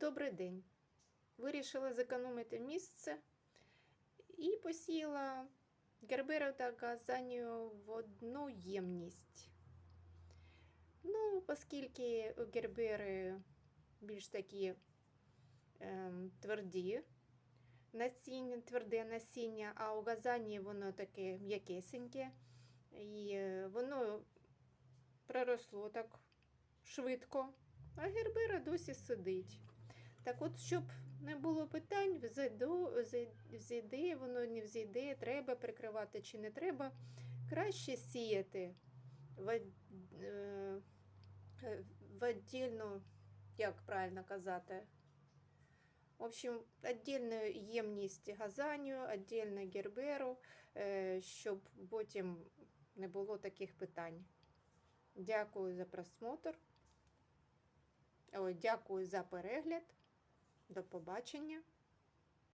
Добрий день. Вирішила зекономити місце і посіяла герберу та газанію в одну ємність. Ну, оскільки гербери більш такі ем, тверді насіння, тверде насіння, а у газані воно таке м'якесеньке. І е, воно проросло так швидко, а гербера досі сидить. Так от, щоб не було питань, взійде, воно не взійде, треба прикривати чи не треба, краще сіяти в, е, в віддільну, як правильно казати, в общем, віддільну ємність газанію, віддільну герберу, е, щоб потім не було таких питань. Дякую за просмотр. Ой, дякую за перегляд. До побачення.